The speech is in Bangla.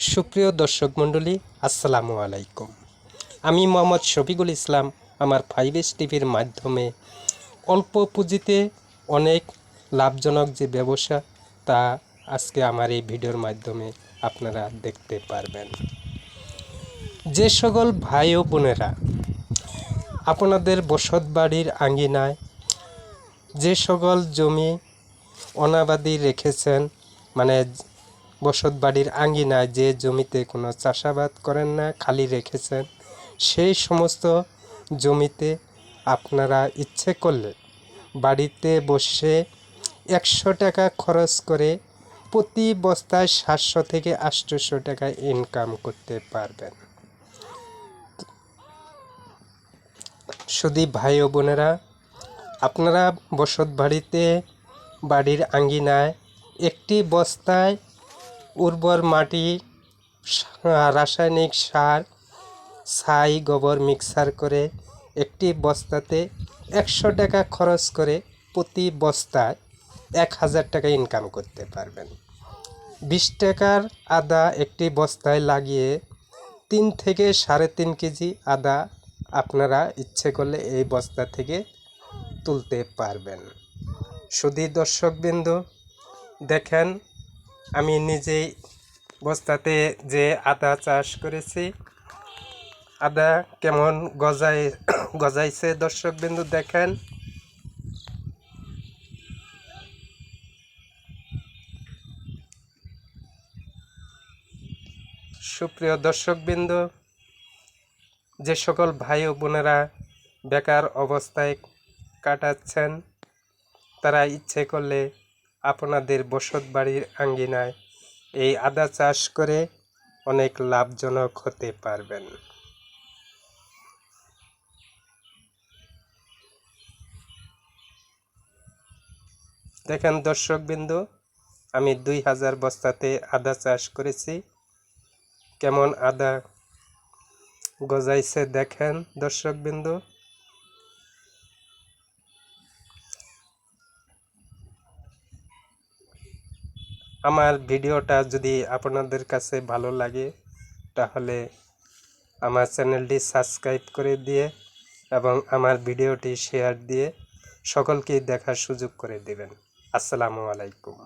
সুপ্রিয় দর্শক মণ্ডলী, আসসালামু আলাইকুম। আমি মোহাম্মদ শফিকুল ইসলাম, আমার ফাইভ এস টিভির মাধ্যমে অল্প পুঁজিতে অনেক লাভজনক যে ব্যবসা তা আজকে আমার এই ভিডিওর মাধ্যমে আপনারা দেখতে পারবেন। যে সকল ভাই ও বোনেরা আপনাদের বসত বাড়ির আঙ্গিনায় যে সকল জমি অনাবাদি রেখেছেন মানে বসত বাড়ির আঙ্গিনায় যে জমিতে কোনো চাষাবাদ করেন না, খালি রেখেছেন, সেই সমস্ত জমিতে আপনারা ইচ্ছে করলে বাড়িতে বসে একশো টাকা খরচ করে প্রতি বস্তায় সাতশো থেকে আটশোশো টাকা ইনকাম করতে পারবেন। শুধু ভাই ও বোনেরা, আপনারা বসত বাড়িতে বাড়ির আঙ্গিনায় একটি বস্তায় উর্বর মাটি রাসায়নিক সার, ছাই গোবর মিক্সার করে একটি বস্তাতে একশো টাকা খরচ করে প্রতি বস্তায় এক হাজার টাকা ইনকাম করতে পারবেন। বিশ টাকার আদা একটি বস্তায় লাগিয়ে তিন থেকে সাড়ে তিন কেজি আদা আপনারা ইচ্ছে করলে এই বস্তা থেকে তুলতে পারবেন। শুধু দর্শকবৃন্দ, দেখেন আমি নিজেই বস্তাতে যে আদা চাষ করেছি, আদা কেমন গজায়, গজাইছে দর্শকবৃন্দ দেখেন। সুপ্রিয় দর্শকবৃন্দ, যে সকল ভাই ও বোনেরা বেকার অবস্থায় কাটাচ্ছেন, তারা ইচ্ছে করলে আপনাদের বসত বাড়ির আঙ্গিনায় এই আদা চাষ করে অনেক লাভজনক হতে পারবেন। দেখেন দর্শকবৃন্দ আমি দুই হাজার বস্তাতে আদা চাষ করেছি। কেমন আদা গজাইছে দেখেন দর্শকবৃন্দ আমার ভিডিওটা যদি আপনাদের কাছে ভালো লাগে, তাহলে আমার চ্যানেলটি সাবস্ক্রাইব করে দিয়ে এবং আমার ভিডিওটি শেয়ার দিয়ে সকলকেই দেখার সুযোগ করে দেবেন। আসসালামু আলাইকুম।